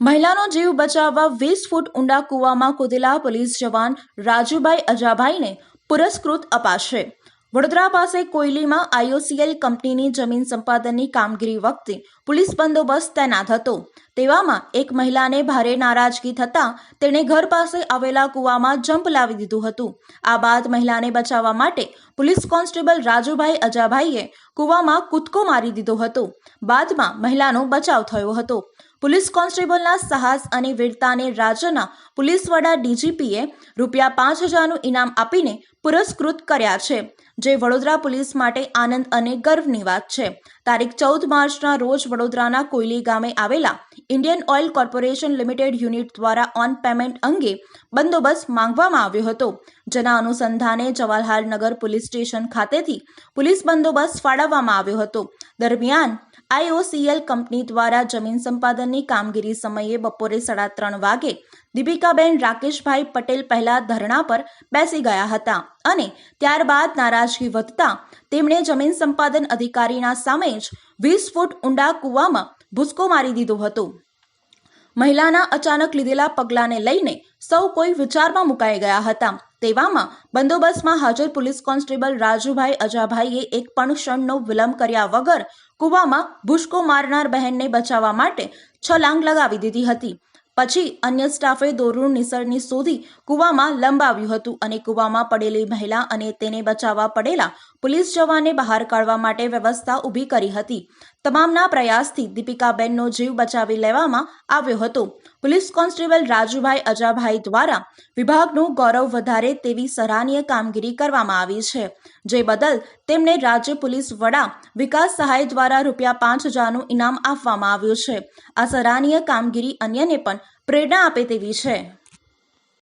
મહિલાનો જીવ બચાવવા વીસ ફૂટ ઊંડા કૂવામાં કૂદેલા પોલીસ જવાન રાજુભાઈ અજાભાઈને પુરસ્કૃત અપાશે. વડોદરા પાસે કોયલીમાં આઈઓસીએલ કંપનીની જમીન સંપાદનની કામગીરી વખતે પોલીસ બંદોબસ્ત તૈનાત હતો. તેવામાં એક મહિલાને ભારે નારાજગી થતાં તેણે ઘર પાસે આવેલા કૂવામાં જંપ લાવી દીધું હતું. આ બાદ મહિલાને બચાવવા માટે પોલીસ કોન્સ્ટેબલ રાજુભાઈ અજાભાઈએ કૂવામાં કૂદકો મારી દીધો હતો. બાદમાં મહિલાનો બચાવ થયો હતો. પોલીસ કોન્સ્ટેબલના સાહસ અને વીરતાને રાજ્યના પોલીસ વડા ડીજીપીએ રૂપિયા પાંચ હજારનું ઇનામ આપીને પુરસ્કૃત કર્યા છે, જે વડોદરા પોલીસ માટે આનંદ અને ગર્વની વાત છે. તારીખ ચૌદ માર્ચના રોજ વડોદરાના કોયલી ગામે આવેલા Indian oil corporation limited unit દ્વારા ઓન પેમેન્ટ અંગે બંદોબસ્ત માંગવામાં આવ્યો હતો. જેના અનુસંધાને જવાહરલાલ નગર પોલીસ સ્ટેશન ખાતેથી પોલીસ બંદોબસ્ત ફાળવવામાં આવ્યો હતો. દરમિયાન આઈઓસીએલ કંપની દ્વારા જમીન સંપાદનની કામગીરી સમયે બપોરે સાડા ત્રણ વાગે દીપિકાબેન રાકેશભાઈ પટેલ પહેલા ધરણા પર બેસી ગયા હતા અને ત્યારબાદ નારાજગી વધતા તેમણે જમીન સંપાદન અધિકારીના સામે જ વીસ ફૂટ ઊંડા કૂવામાં ભૂસકો મારી દીધો હતો. મહિલાના અચાનક લીધેલા પગલાંને લઈને સૌ કોઈ વિચારમાં મુકાઈ ગયા હતા. તેવામાં બંદોબસ્તમાં હાજર પોલીસ કોન્સ્ટેબલ રાજુભાઈ અજાભાઈએ એક પણ ક્ષણનો વિલંબ કર્યા વગર કૂવામાં ભૂસકો મારનાર બહેનને બચાવવા માટે છલાંગ લગાવી દીધી હતી. પછી અન્ય સ્ટાફે દોરડું નિસરણી શોધી કૂવામાં લંબાવ્યું હતું અને કૂવામાં પડેલી મહિલા અને તેને બચાવવા પડેલા પોલીસ જવાનને બહાર કાઢવા માટે વ્યવસ્થા ઊભી કરી હતી. તમામના પ્રયાસથી દીપિકાબેનનો જીવ બચાવી લેવામાં આવ્યો હતો. પોલીસ કોન્સ્ટેબલ રાજુભાઈ અજાભાઈ દ્વારા વિભાગનું ગૌરવ વધારે તેવી સરાહનીય કામગીરી કરવામાં આવી છે. જે બદલ તેમને રાજ્ય પોલીસ વડા વિકાસ સહાય દ્વારા રૂપિયા પાંચ હજારનું ઇનામ આપવામાં આવ્યું છે. આ સરાહનીય કામગીરી અન્યને પણ પ્રેરણા આપે તેવી છે.